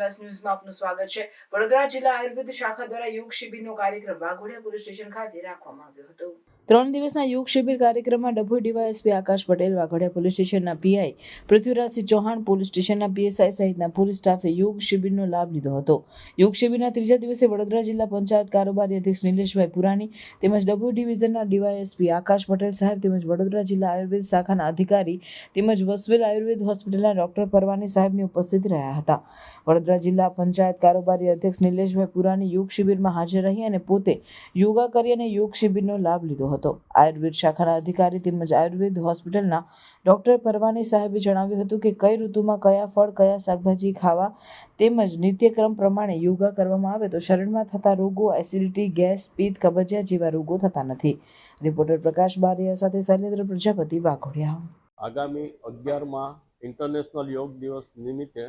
Plus ન્યૂઝમાં આપનું સ્વાગત છે. વડોદરા જિલ્લા આયુર્વેદ શાખા દ્વારા યોગ શિબિરનો કાર્યક્રમ વાઘોડિયા પોલીસ સ્ટેશન ખાતે રાખવામાં આવ્યો હતો. ત્રણ દિવસના યોગ શિબિર કાર્યક્રમમાં ડભોઈ ડીવાયએસપી આકાશ પટેલ, વાઘોડિયા પોલીસ સ્ટેશનના પીઆઈ પૃથ્વીરાજસિંહ ચૌહાણ, પોલીસ સ્ટેશનના પીએસઆઈ સહિતના પોલીસ સ્ટાફે યોગ શિબિરનો લાભ લીધો હતો. યોગ શિબિરના ત્રીજા દિવસે વડોદરા જિલ્લા પંચાયત કારોબારી અધ્યક્ષ નિલેશભાઈ પુરાણી તેમજ ડભોઈ ડિવિઝનના ડીવાયએસપી આકાશ પટેલ સાહેબ તેમજ વડોદરા જિલ્લા આયુર્વેદ શાખાના અધિકારી તેમજ વસવેલ આયુર્વેદ હોસ્પિટલના ડોક્ટર પરવાની સાહેબની ઉપસ્થિત રહ્યા હતા. વડોદરા જિલ્લા પંચાયત કારોબારી અધ્યક્ષ નિલેશભાઈ પુરાણી યોગ શિબિરમાં હાજર રહી અને પોતે યોગા કરી અને યોગ શિબિરનો લાભ લીધો હતો. આયુર્વેદ શાખાના અધિકારી તેમજ આયુર્વેદ હોસ્પિટલના ડૉક્ટર પરવાની સાહેબે જણાવ્યું હતું કે, કઈ ઋતુમાં કયા ફળ, કયા શાકભાજી ખાવા તેમજ નિત્યક્રમ પ્રમાણે યોગા કરવામાં આવે તો શરીરમાં થતા રોગો, એસિડિટી, ગેસ, પિત્ત કબજિયાત જેવા રોગો થતા નથી. રિપોર્ટર પ્રકાશ બારિયા સાથે શૈલેન્દ્ર પ્રજાપતિ વાઘોડિયા. આગામી અગિયારમાં ઇન્ટરનેશનલ યોગ દિવસ નિમિત્તે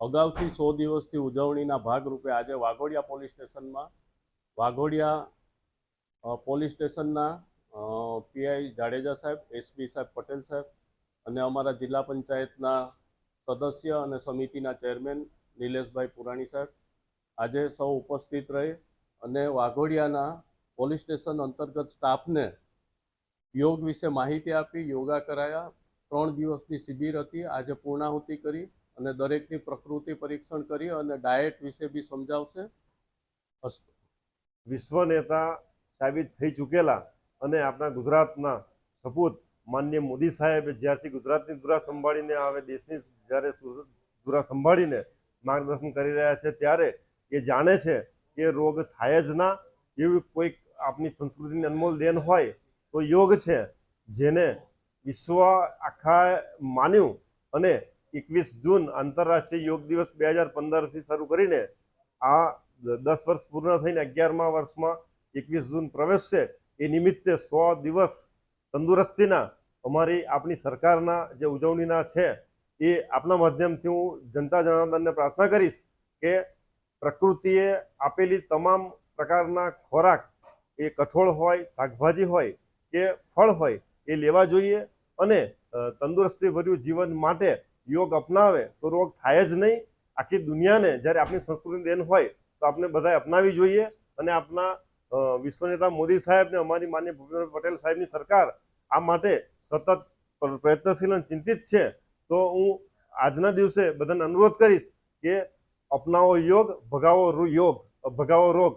અગાઉથી સો દિવસથી ઉજવણીના ભાગરૂપે આજે વાઘોડિયા પોલીસ સ્ટેશનમાં વાઘોડિયા પોલીસ સ્ટેશનના પીઆઈ જાડેજા સાહેબ એસપી સાહેબ પટેલ સાહેબ અને અમારા જિલ્લા પંચાયતના સદસ્ય અને સમિતિના ચેરમેન નિલેશભાઈ પુરાણી સાહેબ આજે સૌ ઉપસ્થિત રહી અને વાઘોડિયાના પોલીસ સ્ટેશન અંતર્ગત સ્ટાફને યોગ વિશે માહિતી આપી, યોગા કરાયા. ત્રણ દિવસની શિબિર હતી, આજે પૂર્ણાહુતિ કરી અને દરેકની પ્રકૃતિ પરીક્ષણ કરી અને ડાયટ વિશે બી સમજાવશે. વિશ્વ નેતા સાબિત થઈ ચૂકેલા અને આપણા ગુજરાતના સપૂત માન્ય મોદી સાહેબે જ્યારથી ગુજરાતની ધુરા સંભાળીને આવે, દેશની જ્યારે ધુરા સંભાળીને માર્ગદર્શન કરી રહ્યા છે, ત્યારે એ જાણે છે કે રોગ થાય જ ના એવી કોઈક આપણી સંસ્કૃતિની અનમોલ દેન હોય તો યોગ છે, જેને વિશ્વ આખા માન્યું અને એકવીસ જૂન આંતરરાષ્ટ્રીય યોગ દિવસ બે હજાર પંદરથી શરૂ કરીને આ દસ વર્ષ પૂર્ણ થઈને અગિયારમા વર્ષમાં એકવીસ જૂન પ્રવેશશે એ નિમિત્તે સો દિવસ તંદુરસ્તીના અમારી આપણી સરકારના જે ઉજવણીના છે એ આપના માધ્યમથી હું જનતા જનાર્દનને પ્રાર્થના કરીશ કે પ્રકૃતિએ આપેલી તમામ પ્રકારના ખોરાક એ કઠોળ હોય શાકભાજી હોય કે ફળ હોય એ લેવા જોઈએ અને તંદુરસ્તીભર્યું જીવન માટે યોગ અપનાવે તો રોગ થાય જ નહીં. આખી દુનિયાને જ્યારે આપણી સંસ્કૃતિ દેન હોય તો આપણે બધાએ અપનાવી જોઈએ અને આપણા અ, વિશ્વ નેતા મોદી સાહેબ ને અમારી માન્ય ભૂપેન્દ્ર પટેલ સાહેબની સરકાર આ માટે સતત પ્રયત્નશીલ અને ચિંતિત છે. તો હું આજના દિવસે બધાને અનુરોધ કરીશ કે અપનાવો યોગ, ભગાવો યોગ ભગાવો રોગ.